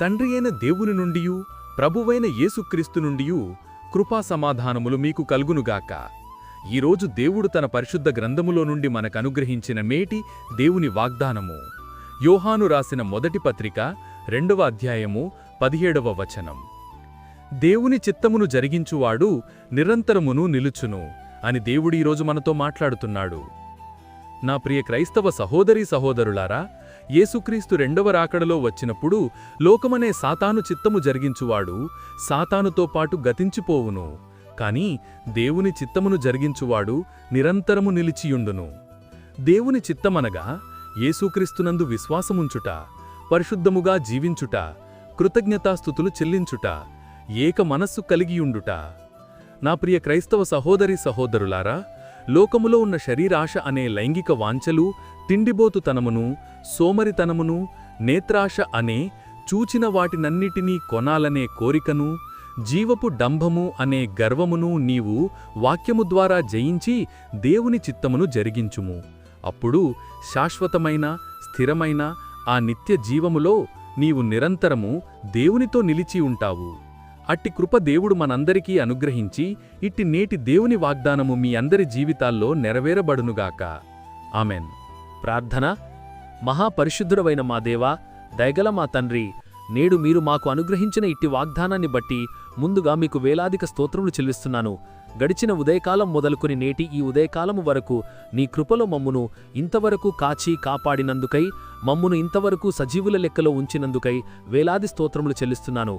తండ్రి అయిన దేవుని నుండియు ప్రభువైన యేసుక్రీస్తు నుండియు కృపా సమాధానములు మీకు కలుగునుగాక ఈరోజు దేవుడు తన పరిశుద్ధ గ్రంథములో నుండి మనకనుగ్రహించిన మేటి దేవుని వాగ్దానము. యోహాను రాసిన మొదటి పత్రిక రెండవ అధ్యాయము పదిహేడవ వచనం. దేవుని చిత్తమును జరిగించువాడు నిరంతరమును నిలుచును అని దేవుడు ఈరోజు మనతో మాట్లాడుతున్నాడు. నా ప్రియ క్రైస్తవ సహోదరీ సహోదరులారా యేసుక్రీస్తు రెండవ రాకడలో వచ్చినప్పుడు లోకమనే సాతాను చిత్తము జరిగించువాడు సాతానుతో పాటు గతించిపోవును. కాని దేవుని చిత్తమును జరిగించువాడు నిరంతరము నిలిచియుండును. దేవుని చిత్తమనగా యేసుక్రీస్తునందు విశ్వాసముంచుట పరిశుద్ధముగా జీవించుట కృతజ్ఞతాస్థుతులు చెల్లించుట ఏక మనస్సు కలిగియుండుట. నా ప్రియ క్రైస్తవ సహోదరి సహోదరులారా లోకములో ఉన్న శరీరాశ అనే లైంగిక వాంఛలు తిండిబోతుతనమును సోమరితనమును నేత్రాశ అనే చూచిన వాటినన్నిటినీ కొనాలనే కోరికను జీవపు డంభము అనే గర్వమును నీవు వాక్యము ద్వారా జయించి దేవుని చిత్తమును జరిగించుము. అప్పుడు శాశ్వతమైన స్థిరమైన ఆ నిత్య జీవములో నీవు నిరంతరము దేవునితో నిలిచి ఉంటావు. అట్టి కృప దేవుడు మనందరికీ అనుగ్రహించి ఇట్టి నేటి దేవుని వాగ్దానము మీ అందరి జీవితాల్లో నెరవేరబడునుగాక. ఆమెన్. ప్రార్థన. మహాపరిశుద్ధుడవైన మా దేవా దయగల మా తండ్రి నేడు మీరు మాకు అనుగ్రహించిన ఇట్టి వాగ్దానాన్ని బట్టి ముందుగా మీకు వేలాదిక స్తోత్రములు చెల్లిస్తున్నాను. గడిచిన ఉదయకాలం మొదలుకొని నేటి ఈ ఉదయకాలము వరకు నీ కృపలో మమ్మును ఇంతవరకు కాచి కాపాడినందుకై మమ్మును ఇంతవరకు సజీవుల లెక్కలో ఉంచినందుకై వేలాది స్తోత్రములు చెల్లిస్తున్నాను.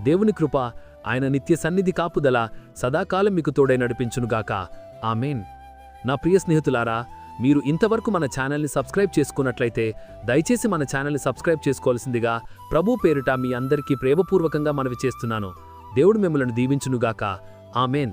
దేవుని కృప ఆయన నిత్య సన్నిధి కాపుదల సదాకాలం మీకు తోడై నడిపించునుగాక. ఆమెన్. నా ప్రియ స్నేహితులారా మీరు ఇంతవరకు మన ఛానల్ని సబ్స్క్రైబ్ చేసుకున్నట్లయితే దయచేసి మన ఛానల్ని సబ్స్క్రైబ్ చేసుకోవాల్సిందిగా ప్రభు పేరిట మీ అందరికీ ప్రేమపూర్వకంగా మనవి చేస్తున్నాను. దేవుడు మిమ్మల్ని దీవించునుగాక. ఆమెన్.